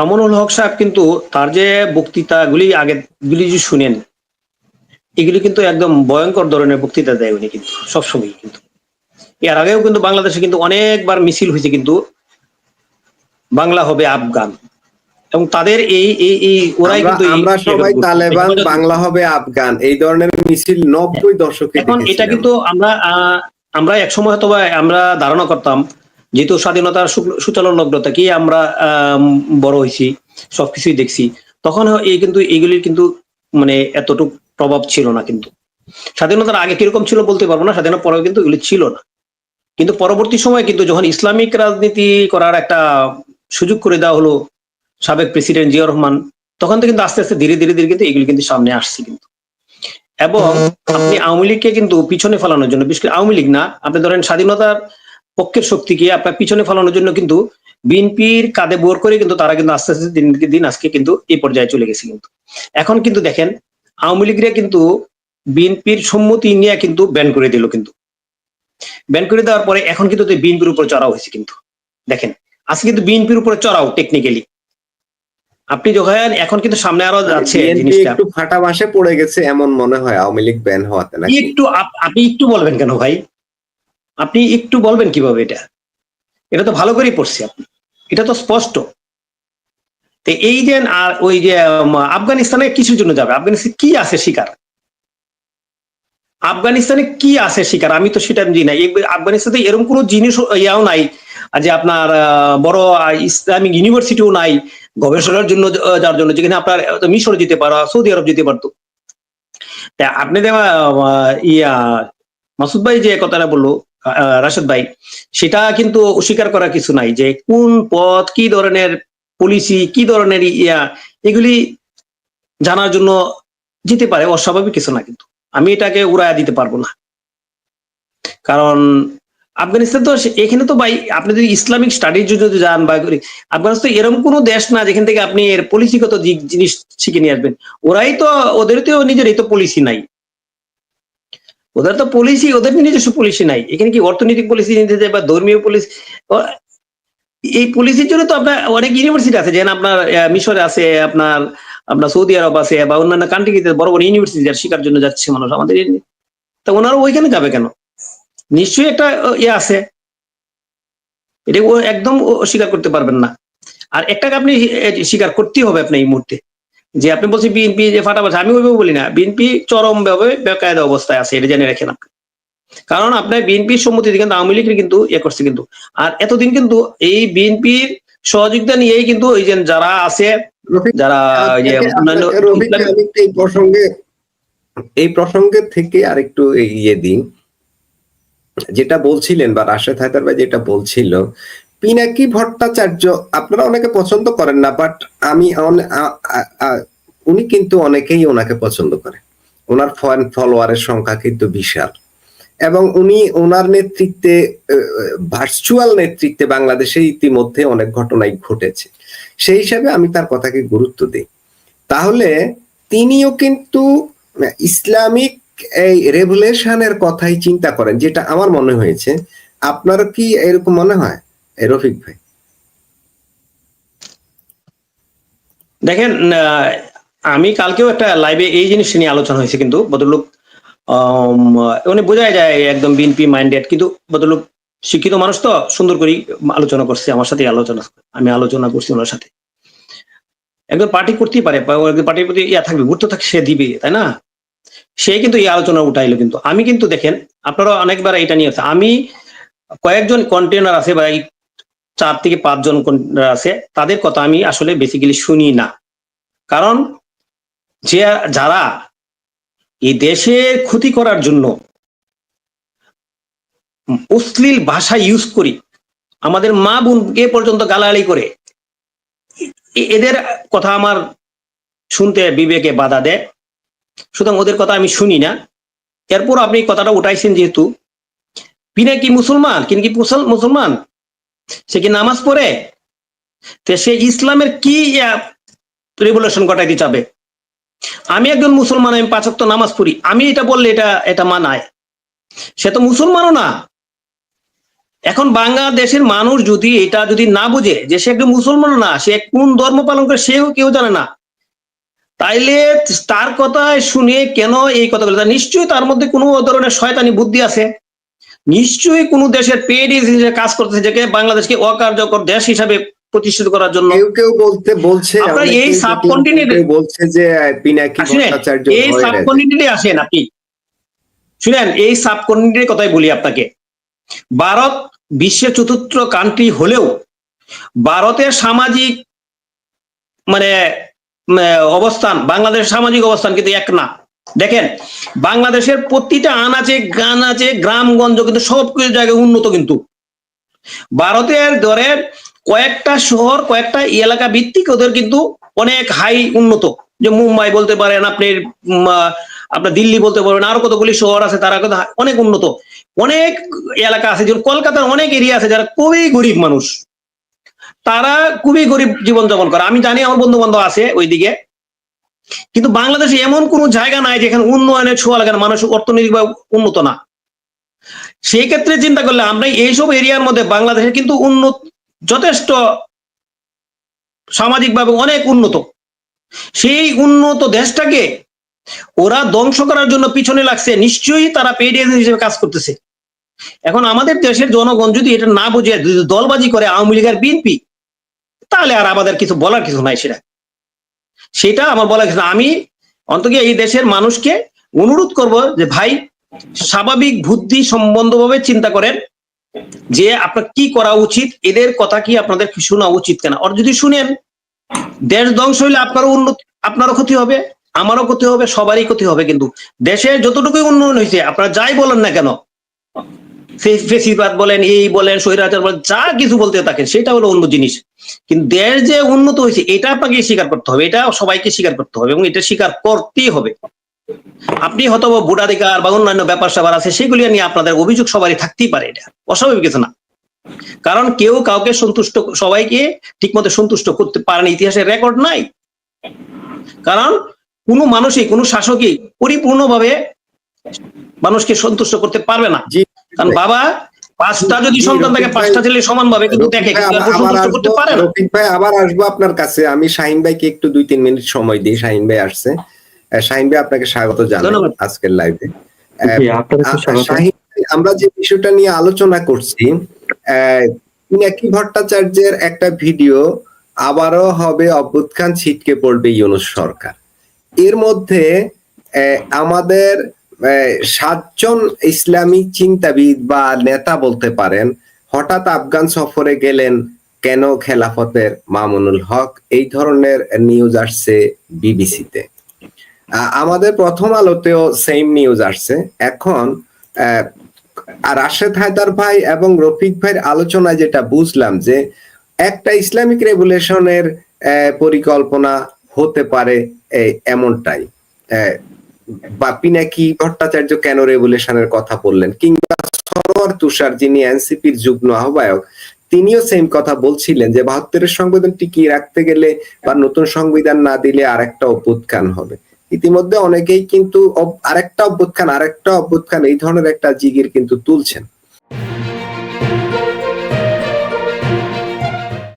মামুনুল হক সাহেব কিন্তু তার যে বক্তৃতাগুলি আগেগুলি যে শুনেন এগুলি কিন্তু একদম ভয়ঙ্কর ধরনের বক্তৃতা দেয় উনি কিন্তু সবসময় কিন্তু। এর আগেও কিন্তু বাংলাদেশে কিন্তু অনেকবার মিছিল হয়েছে কিন্তু বাংলা হবে আফগান। এবং তাদের এই এই এই ওরাই কিন্তু আমরা সবাই তালেবান বাংলা হবে আফগান এই ধরনের মিছিল নব্বই দশকে এখন এটা কিন্তু আমরা আহ, আমরা একসময় হয়তো বা আমরা ধারণা করতাম যেহেতু স্বাধীনতার সূচালন লগ্ন থেকে আমরা আম, বড় হয়েছি সবকিছুই দেখছি তখন এই কিন্তু এইগুলির কিন্তু মানে এতটুকু প্রভাব ছিল না কিন্তু। স্বাধীনতার আগে কীরকম ছিল বলতে পারব না স্বাধীনতার পরেও কিন্তু এগুলি ছিল না। কিন্তু পরবর্তী সময় কিন্তু যখন ইসলামিক রাজনীতি করার একটা সুযোগ করে দেওয়া হলো সাবেক প্রেসিডেন্ট জিয়া রহমান তখন তো কিন্তু আস্তে আস্তে ধীরে ধীরে ধীরে কিন্তু এগুলি কিন্তু সামনে আসছে কিন্তু। এবং আপনি আওয়ামী লীগকে কিন্তু পিছনে ফেলানোর জন্য বিশেষ করে আওয়ামী লীগ না আপনি ধরেন স্বাধীনতার পক্ষের শক্তিকে আপনার পিছনে ফেলানোর জন্য কিন্তু বিএনপির কাঁধে বোর করে কিন্তু তারা কিন্তু আস্তে আস্তে দিন দিন আজকে কিন্তু এই পর্যায়ে চলে গেছে কিন্তু। এখন কিন্তু দেখেন আওয়ামী লীগরা কিন্তু বিএনপির সম্মতি নিয়ে কিন্তু ব্যান করে দিল কিন্তু। ব্যান করে দেওয়ার পরে এখন কিন্তু বিএনপির উপর চড়াও হয়েছে কিন্তু। দেখেন আজকে কিন্তু বিএনপির উপরে চড়াও টেকনিক্যালি আপনি যখন এখন কিন্তু সামনে আরও যাচ্ছে জিনিসটা। একটু ফাটা বাসে পড়ে গেছে এমন মনে হয় আওয়ামী লীগ ব্যান হওয়াতে নাকি? একটু আপ- আপনি একটু বলবেন কেন ভাই? আপনি একটু বলবেন কীভাবে এটা? এটা তো ভালো করেই পড়ছে আপনি। এটা তো স্পষ্ট। তো এই যে, আর ওই যে আফগানিস্তানে কিছুর জন্য যাবে? আফগানিস্তানে কি আছে শিকার? আফগানিস্তানে কি আছে শিকার? আমি তো সেটা জানি না। আফগানিস্তানে এরকম কোনো জিনিস ইয়াও নাই, যে আপনার বড় ইসলামিক ইউনিভার্সিটিও নাই, গবেষণার জন্য যার জন্য, যেখানে আপনার মিশর যেতে পারো, সৌদি আরব যেতে পারতো। আপনি দেওয়া ইয়া, মাসুদ ভাই যে কথাটা বলল রাশেদ ভাই, সেটা কিন্তু অস্বীকার করা কিছু নাই যে কোন পথ, কি ধরনের পলিসি কি ধরনের ইয়া, এগুলি জানার জন্য যেতে পারে, অস্বাভাবিক কিছু না কিন্তু। আমি এটাকে উড়াইয়া দিতে পারব না। কারণ আফগানিস্তান তো এখানে তো ভাই, আপনি যদি ইসলামিক স্টাডির জন্য যদি যান বা আফগানিস্তান এরকম কোনো দেশ না যেখান থেকে আপনি এর পলিসিগত জিনিস শিখে নিয়ে আসবেন। ওরাই তো ওদের তো নিজেরই তো পলিসি নাই। ওদের তো পলিসি ওদের নিজস্ব পলিসি নাই। এখানে কি অর্থনৈতিক পলিসি নিতে যায় বা ধর্মীয় পলিসি এই পলিসির জন্য তো আপনার অনেক ইউনিভার্সিটি আছে যেন আপনার মিশরে আছে, আপনার আপনার সৌদি আরব আছে, বা অন্যান্য কান্ট্রিতে বড় বড় ইউনিভার্সিটি যার শিকার জন্য যাচ্ছে মানুষ আমাদের তা ওনারা ওইখানে যাবে কেন? নিশ্চয়ই একটা ইয়ে আছে। এটা একদম স্বীকার করতে পারবেন না। আর একটাকে আপনি স্বীকার করতেই হবে আপনি এই মুহূর্তে। যে আপনি বলছেন বিএনপি যে ফাটাফাটি আমি ওইভাবে বলি না। বিএনপি চরম ভাবে বেকায়দা অবস্থায় আছে এটা জেনে রাখেন আপনি কারণ আপনার বিএনপির সম্মতিতে কিন্তু আওয়ামী লীগের কিন্তু ইয়ে করছে কিন্তু। আর এতদিন কিন্তু এই বিএনপির সহযোগিতা নিয়েই কিন্তু ওই যে যারা আছে যারা ওই যে আপনাকে- অন্যান্য আপনাকে রফিক, ইসলামিক- আমি একটু এই প্রসঙ্গে এই প্রসঙ্গে থেকে আরেকটু ইয়ে দিন। যেটা বলছিলেন বা রাশেদ হায়দার ভাই যেটা বলছিল পিনাকি ভট্টাচার্য, আপনারা অনেকে পছন্দ করেন না বাট আমি উনি কিন্তু অনেকেই ওনাকে পছন্দ করে। ওনার ফ্যান ফলোয়ারের সংখ্যা কিন্তু বিশাল। এবং উনি ওনার নেতৃত্বে ভার্চুয়াল নেতৃত্বে বাংলাদেশে ইতিমধ্যে অনেক ঘটনাই ঘটেছে। সেই হিসাবে আমি তার কথাকে গুরুত্ব দিই। তাহলে তিনিও কিন্তু ইসলামিক এই রেভুলেশনের কথাই চিন্তা করেন, যেটা আমার মনে হয়েছে। আপনার কি এরকম মনে হয়? রফিক ভাই। দেখেন আমি কালকেও একটা লাইভে এই জিনিস নিয়ে আলোচনা হয়েছে কিন্তু ভদ্রলোক আম, উনি বোঝাই যায় একদম বিএনপি মাইন্ডেড কিন্তু ভদ্রলোক শিক্ষিত মানুষ তো সুন্দর করে আলোচনা করছে আমার সাথে আলোচনা আমি আলোচনা করছি ওনার সাথে। একজন পার্টি করতেই পারে পার্টির প্রতি ইয়া থাকবে গুরুত্ব থাকে সে দিবে তাই না? সে কিন্তু এই আলোচনা উঠাইলো কিন্তু। আমি কিন্তু দেখেন আপনারা অনেকবার এটা নিয়ে আমি কয়েকজন কন্টেনার আছে বা চার থেকে পাঁচজন আছে, তাদের কথা আমি আসলে বেসিক্যালি শুনি না। কারণ যে, যারা এই দেশের ক্ষতি করার জন্য অশ্লীল ভাষা ইউজ করি, আমাদের মা বোনকে পর্যন্ত গালাগালি করে এদের কথা আমার শুনতে বিবেকে বাধা দেয়। সুতরাং ওদের কথা আমি শুনি না। এরপর আপনি কথাটা উঠাইছেন যেহেতু পিনা কি মুসলমান কিন্তু কি মুসল- মুসলমান? সে কি নামাজ পড়ে? তো সে ইসলামের কি রেভলিউশন ঘটাইতে চাবে আমি একজন মুসলমান, আমি পাঁচক্ত নামাজ পড়ি। আমি এটা বললে এটা এটা মানায়। সে তো মুসলমানও না। এখন বাংলাদেশের মানুষ যদি এটা যদি না বুঝে যে সে একজন মুসলমান না, সে কোন ধর্ম পালন করে সেও কেউ জানে না। তাইলে তার কথায় শুনে কেন এই কথাগুলো তা নিশ্চয়ই তার মধ্যে কোনো ধরনের শয়তানি বুদ্ধি আছে। নিশ্চয়ই কোনো দেশের পেড হিসেবে কাজ করতেছে যে বাংলাদেশকে অকার্যকর দেশ হিসাবে প্রতিষ্ঠিত করার জন্য কেউ কেউ বলতে বলছে আপনারা এই কেউ বলছে যে পিনাকি শুনেন ভট্টাচার্য এই সাবকন্টিনেন্টে আসেন আপনি। শুনেন এই সাবকন্টিনেন্টের কথাই বলি আপনাকে। ভারত বিশ্বের চতুর্থ কান্ট্রি হলেও ভারতের সামাজিক মানে অবস্থান বাংলাদেশের সামাজিক অবস্থান কিন্তু এক না। দেখেন, বাংলাদেশের প্রতিটা আনাচে আছে গ্রামগঞ্জ কিন্তু সব কিছু জায়গায় উন্নত কিন্তু। ভারতের ধরেন কয়েকটা শহর, কয়েকটা এলাকা ভিত্তিক ওদের কিন্তু অনেক হাই উন্নত। যে মুম্বাই বলতে পারেন, আপনি আপনার দিল্লি বলতে পারেন আরও কতগুলি শহর আছে তারা অনেক উন্নত। অনেক এলাকা আছে, যেমন কলকাতার অনেক এরিয়া আছে যারা খুবই গরিব মানুষ। তারা খুবই গরিব জীবনযাপন করে। আমি জানি আমার বন্ধু বান্ধব আছে ওইদিকে। কিন্তু বাংলাদেশে এমন কোনো জায়গা নাই যেখানে উন্নয়নের ছোঁয়া লাগে না মানুষ অর্থনৈতিক উন্নত না। সেই ক্ষেত্রে চিন্তা করলে আমরা এইসব এরিয়ার মধ্যে বাংলাদেশে কিন্তু উন্নত, যথেষ্ট সামাজিকভাবে অনেক উন্নত। সেই উন্নত দেশটাকে ওরা ধ্বংস করার জন্য পিছনে লাগছে, নিশ্চয়ই তারা পেড এজেন্ট হিসেবে কাজ করতেছে। এখন আমাদের দেশের জনগণ যদি এটা না বুঝে দলবাজি করে আওয়ামী লীগের বিএনপি, তাহলে আর আমাদের কিছু বলার কিছু নাই সেটা। সেটা আমার বলা না। আমি অন্তত এই দেশের মানুষকে অনুরোধ করব যে ভাই, স্বাভাবিক বুদ্ধি সম্বন্ধভাবে চিন্তা করেন যে আপনার কি করা উচিত, এদের কথা কি আপনাদের শোনা উচিত কেনা আর যদি শুনেন, দেশ ধ্বংস হইলে আপনারও উন্নত, আপনারও ক্ষতি হবে, আমারও ক্ষতি হবে, সবারই ক্ষতি হবে কিন্তু দেশের যতটুকুই উন্নয়ন হয়েছে আপনারা যাই বলেন না কেন ফেসিবাদ বলেন, এই বলেন, স্বৈরাচার বলেন, যা কিছু বলতে থাকেন সেটা হলো অন্য জিনিস। কিন্তু দেশ যে উন্নত হয়েছে, এটা আপনাকে স্বীকার করতে হবে, এটা সবাইকে স্বীকার করতে হবে এবং এটা স্বীকার করতেই হবে। আপনি হয়তো ভোটাধিকার বা অন্যান্য ব্যাপার স্যাপার আছে, সেগুলি নিয়ে আপনাদের অভিযোগ সবারই থাকতেই পারে এটা। অস্বাভাবিক কিছু না। কারণ কেউ কাউকে সন্তুষ্ট, সবাইকে ঠিকমতো সন্তুষ্ট করতে পারেন ইতিহাসের রেকর্ড নাই। কারণ কোনো মানুষই, কোনো শাসকই পরিপূর্ণভাবে মানুষকে সন্তুষ্ট করতে পারবে না। কারণ বাবা পাঁচটা যদি সন্তান থাকে পাঁচটা ভাই, ছেলে সমানভাবে কিন্তু দেখে ভাই, কিন্তু সন্তুষ্ট করতে পারে না। রফিক ভাই আবার আসব আপনার কাছে। আমি শাহিন ভাইকে একটু দুই তিন মিনিট সময় দিই শাহিন ভাই আসছে। শাহিন ভাই আপনাকে স্বাগত জানাই আজকের লাইভে। শাহিন আমরা যে বিষয়টা নিয়ে আলোচনা করছি আহ, পিনাকি ভট্টাচার্যের একটা ভিডিও আবারও হবে অভ্যুত্থান ছিটকে পড়বে ইউনুস সরকার। এর মধ্যে আহ, আমাদের সাতজন ইসলামিক চিন্তাবিদ বা নেতা বলতে পারেন, হঠাৎ আফগান সফরে গেলেন কেন খেলাফতের মামুনুল হক? এই ধরনের নিউজ আসছে বিবিসিতে। আমাদের প্রথম আলোতেও সেম নিউজ আসছে। এখন রাশেদ হায়দার ভাই এবং রফিক ভাইয়ের আলোচনায় যেটা বুঝলাম যে, একটা ইসলামিক রেগুলেশনের পরিকল্পনা হতে পারে এমনটাই। বা পিনাকি ভট্টাচার্য কেন রেভুলেশনের কথা বললেন? কিংবা সরোয়ার তুষার যিনি এনসিপির যুগ্ম আহ্বায়ক, তিনিও সেম কথা বলছিলেন যে বাহাত্তরের সংবিধান টিকিয়ে রাখতে গেলে বা নতুন সংবিধান না দিলে আরেকটা অভ্যুত্থান হবে। ইতিমধ্যে অনেকেই কিন্তু আরেকটা অভ্যুত্থান, আরেকটা অভ্যুৎখান এই ধরনের একটা জিগির কিন্তু তুলছেন।